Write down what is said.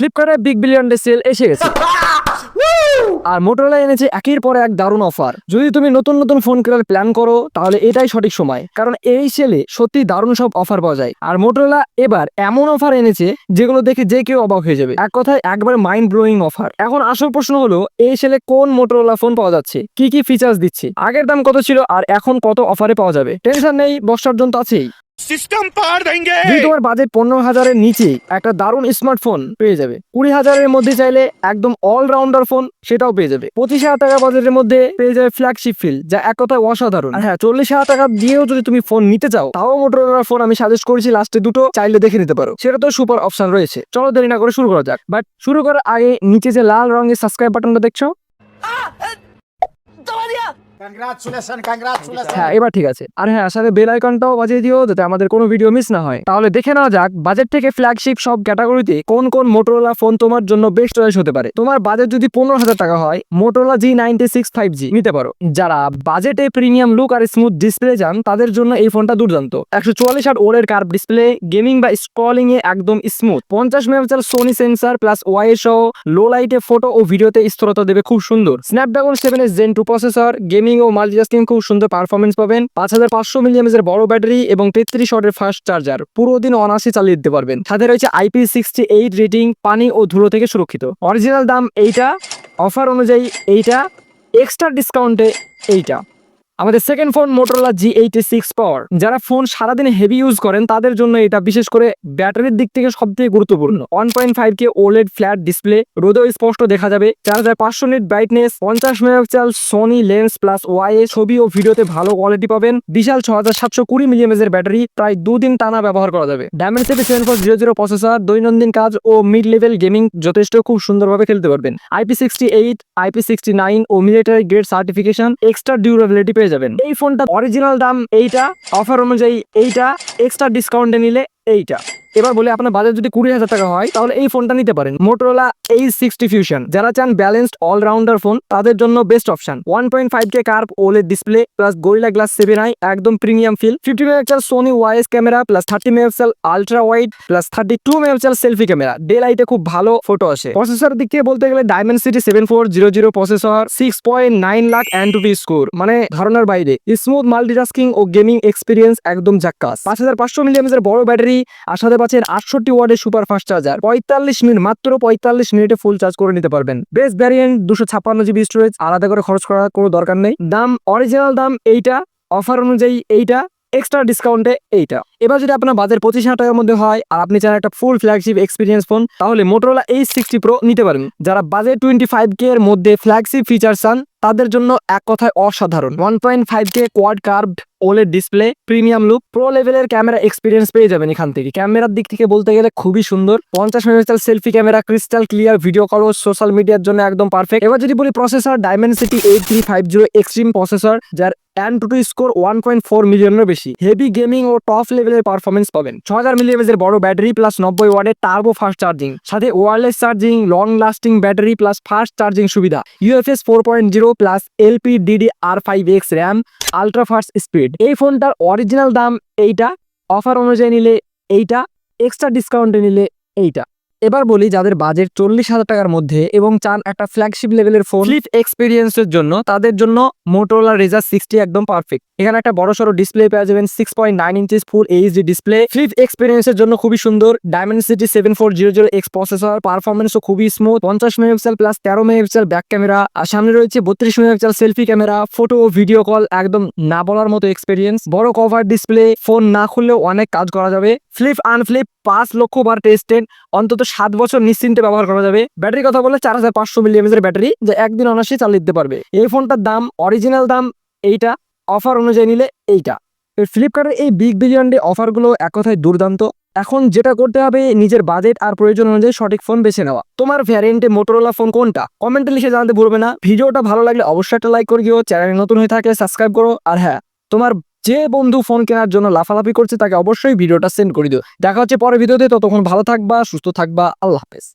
ফ্লিপকার্টের big billion day sell এসে গেছে। আর মোটরোলা এনেছে একের পর এক দারুণ অফার যদি তুমি নতুন নতুন ফোন কেনার প্ল্যান করো তাহলে এটাই সঠিক সময়। কারণ এই সেলে সত্যি দারুণ সব অফার পাওয়া যায়। আর মোটরোলা এবার এমন অফার এনেছে যেগুলো দেখে যে কেউ অবাক হয়ে যাবে। এক কথায় একবার মাইন্ড ব্লোয়িং অফার এখন আসল প্রশ্ন হলো এই সেলে কোন মোটরোলা ফোন পাওয়া যাচ্ছে? কি কি ফিচার্স দিচ্ছে? আগের দাম কত ছিল? আর এখন কত অফারে পাওয়া যাবে? টেনশন নেই বর্ষার জন্য তো আছেই। সিস্টেম পার দেঙ্গে যদি তোমার বাজেট পনেরো হাজারের নিচে একটা দারুণ স্মার্টফোন পেয়ে যাবে। কুড়ি হাজারের মধ্যে চাইলে একদম অলরাউন্ডার ফোন সেটাও পেয়ে যাবে। পঁচিশ হাজার টাকা বাজেটের মধ্যে পেয়ে যাবে ফ্ল্যাগশিপ ফিল যা এক কথায় অসাধারণ। হ্যাঁ চল্লিশ হাজার টাকা দিয়েও যদি তুমি ফোন নিতে চাও, তাও মোটরোলার ফোন আমি সাজেস্ট করেছি লাস্টে দুটো, চাইলে দেখে নিতে পারো। সেটা তো সুপার অপশন রয়েছে। চলো দেরি না করে শুরু করা যাক। বাট শুরু করার আগে নিচে যে লাল রঙের সাবস্ক্রাইব বাটনটা দেখছ হ্যাঁ এবার ঠিক আছে। আর হ্যাঁ সাথে বেল আইকনটাও বাজিয়ে দিও যাতে আমাদের কোনো ভিডিও মিস না হয়। তাহলে দেখে নেওয়া যাক বাজেট থেকে ফ্ল্যাগশিপ সব ক্যাটাগরিতে কোন কোন মোটরোলা ফোন তোমার জন্য বেস্ট চয়েস হতে পারে। তোমার বাজেট যদি পনেরো হাজার টাকা হয় Motorola G ninety six five G নিতে পারো। যারা বাজেটে প্রিমিয়াম লুক আর স্মুথ ডিসপ্লে চান, তাদের জন্য এই ফোনটা দুর্দান্ত। একশো চুয়াল্লিশ আর ওরের কার্ভ ডিসপ্লে গেমিং বা স্ক্রলিং এ একদম স্মুথ পঞ্চাশ মেগাপিক্সেল সোনি সেন্সার প্লাস ওয়াই সহ লো লাইটে ফটো ও ভিডিওতে স্থিরতা দেবে খুব সুন্দর। স্ন্যাপড্রাগন সেভেন এর জেন টু প্রসেসর গেমিং ও মাল্টিটাস্কিং খুব সুন্দর পারফরমেন্স পাবেন। পাঁচ হাজার পাঁচশো মিলিয়ামের বড় ব্যাটারি এবং তেত্রিশ শটের ফাস্ট চার্জার পুরো দিন অনাসে চালিয়ে দিতে পারবেন। সাথে রয়েছে আইপি সিক্সটি এইট রেটিং পানি ও ধুলো থেকে সুরক্ষিত। অরিজিনাল দাম এইটা। অফার অনুযায়ী এইটা। এক্সট্রা ডিসকাউন্টে এইটা। আমাদের second phone Motorola G eighty six power যারা ফোন সারাদিন হেভি ইউজ করেন, তাদের জন্য এটা বিশেষ করে ব্যাটারির দিক থেকে সব থেকে গুরুত্বপূর্ণ। One point five K OLED flat display রোদেও স্পষ্ট দেখা যাবে। চার হাজার পাঁচশো নিট ব্রাইটনেস পঞ্চাশ মেগাপিক্সেল সোনি লেন্স প্লাস ওয়াই ছবি ও ভিডিওতে ভালো কোয়ালিটি পাবেন। বিশাল ছ হাজার সাতশো কুড়ি মিলিয়ামেজের ব্যাটারি, প্রায় দুদিন টানা ব্যবহার করা যাবে। Dimensity seven four zero zero processor দৈনন্দিন কাজ ও মিড লেভেল গেমিং যথেষ্ট খুব সুন্দরভাবে খেলতে পারবেন। IP sixty eight IP sixty nine ও military grade certification extra durability পেয়ে যাবেন। এই ফোনটা অরিজিনাল দাম এইটা অফার অনুযায়ী এইটা এক্সট্রা ডিসকাউন্টে নিলে এইটা। এবার বলে আপনার বাজেট যদি কুড়ি হাজার টাকা হয়, তাহলে এই ফোনটা নিতে পারেন। মোটরোলা এই সিক্সটি ফিউশন যারা চান ব্যালেন্সড অলরাউন্ডার ফোন তাদের জন্য best option one point five K curve OLED display plus Gorilla glass seven i একদম premium feel fifty megapixel Sony wise camera plus thirty megapixel ultra wide plus thirty two megapixel selfie camera day লাইটে খুব ভালো photo আসে। Processor দিক থেকে বলতে গেলে Dimensity seven four zero zero processor six point nine lakh AnTuTu score মানে ধারণার বাইরে। স্মুথ মাল্টিটাস্কিং ও গেমিং এক্সপিরিয়েন্স একদম জাক্কাস পাঁচ হাজার পাঁচশো মিলিয়ামের বড় ব্যাটারি সাথে পাচ্ছেন আটষট্টি ওয়ার্ডের সুপার ফাস্ট চার্জার। পঁয়তাল্লিশ মিনিট, মাত্র পঁয়তাল্লিশ মিনিটে ফুল চার্জ করে নিতে পারবেন। বেস্ট ভ্যারিয়েন্ট দুশো ছাপ্পান্ন জিবি স্টোরেজ আলাদা করে খরচ করার কোনো দরকার নেই। দাম অরিজিনাল দাম এইটা অফার অনুযায়ী এইটা। এক্সট্রা ডিসকাউন্টে এইটা। এবার যদি আপনার বাজেট পঁচিশ হাজার টাকার মধ্যে হয়, আর আপনি চান একটা ফুল ফ্ল্যাগশিপ এক্সপিরিয়েন্স ফোন তাহলে মোটরোলা এই সিক্সটি প্রো নিতে পারেন। যারা বাজেট টোয়েন্টি ফাইভ কে এর মধ্যে ফ্ল্যাগশিপ ফিচার চান, তাদের জন্য এক কথায় অসাধারণ। One point five K quad curved OLED display premium look pro লেভেলের ক্যামেরা এক্সপিরিয়েন্স পেয়ে যাবেন এখান থেকে। ক্যামেরার দিক থেকে বলতে গেলে খুবই সুন্দর। পঞ্চাশ megapixel selfie camera crystal clear video call social মিডিয়ার জন্য একদম পারফেক্ট এবার যদি বলি processor Dimensity eight three five zero extreme processor যার AnTuTu score one point four মিলিয়নের বেশি। হেভি গেমিং ও টপ লেভেলের পারফরমেন্স পাবেন। ছ হাজার মিলিয়মের বড় ব্যাটারি প্লাস নব্বই ওয়ার্ডের টার্বো ফাস্ট চার্জিং সাথে wireless charging long lasting battery plus fast charging সুবিধা। UFS four point zero plus LP DD R five X RAM ultra fast speed এই ফোনটার অরিজিনাল দাম এইটা। অফার অনুযায়ী নিলে এইটা এক্সট্রা ডিসকাউন্টে নিলে এইটা। এবার বলি যাদের বাজেট চল্লিশ হাজার টাকার মধ্যে এবং চান একটা ফ্ল্যাগশিপ লেভেলের ফোন ফ্লিপ এক্সপিরিয়েন্সের জন্য তাদের জন্য মোটোলা রেজার সিক্সটি একদম পারফেক্ট এখানে একটা বড় সড়ো ডিসপ্লে পেয়ে যাবেন six point nine inches full HD display flip এক্সপিরিয়েন্সের জন্য খুবই সুন্দর Dimensity seven four zero zero X processor পারফরমেন্সও খুবই স্মুথ পঞ্চাশ মেগাপিক্সেল প্লাস তেরো মেগাপিক্সেল ব্যাক ক্যামেরা আর সামনে রয়েছে বত্রিশ মেগাপিক্সেল সেলফি ক্যামেরা ফটো ও ভিডিও কল একদম না বলার মতো এক্সপিরিয়েন্স বড় কভার ডিসপ্লে ফোন না খুললেও অনেক কাজ করা যাবে। ফ্লিপ আনফ্লিপ পাঁচ লক্ষ বার টেস্টেড অন্তত সাত বছর নিশ্চিন্তে ব্যবহার করা যাবে। ব্যাটারি কথা বলে চার হাজার পাঁচশো মিলিয়ামের ব্যাটারি যা একদিন অনায়াসে চালিয়ে দিতে পারবে। এই ফোনটার দাম অরিজিনাল দাম এইটা অফার অনুযায়ী নিলে এইটা। ফ্লিপকার্টের এই বিগ বিলিয়ন ডে অফারগুলো এক কথায় দুর্দান্ত। এখন যেটা করতে হবে, নিজের বাজেট আর প্রয়োজন অনুযায়ী সঠিক ফোন বেছে নেওয়া। তোমার ভ্যারিয়েন্টে মোটরোলা ফোন কোনটা? কমেন্টে লিখে জানাতে ভুলবে না। ভিডিওটা ভালো লাগলে অবশ্যই একটা লাইক করে দিও। চ্যানেল নতুন হয়ে থাকলে সাবস্ক্রাইব করো। আর হ্যাঁ তোমার যে বন্ধু ফোন কেনার জন্য লাফালাফি করছে তাকে অবশ্যই ভিডিওটা সেন্ড করে দিও। দেখা হচ্ছে পরের ভিডিওতে, ততক্ষণ ভালো থাকবা, সুস্থ থাকবা, আল্লাহ হাফেজ।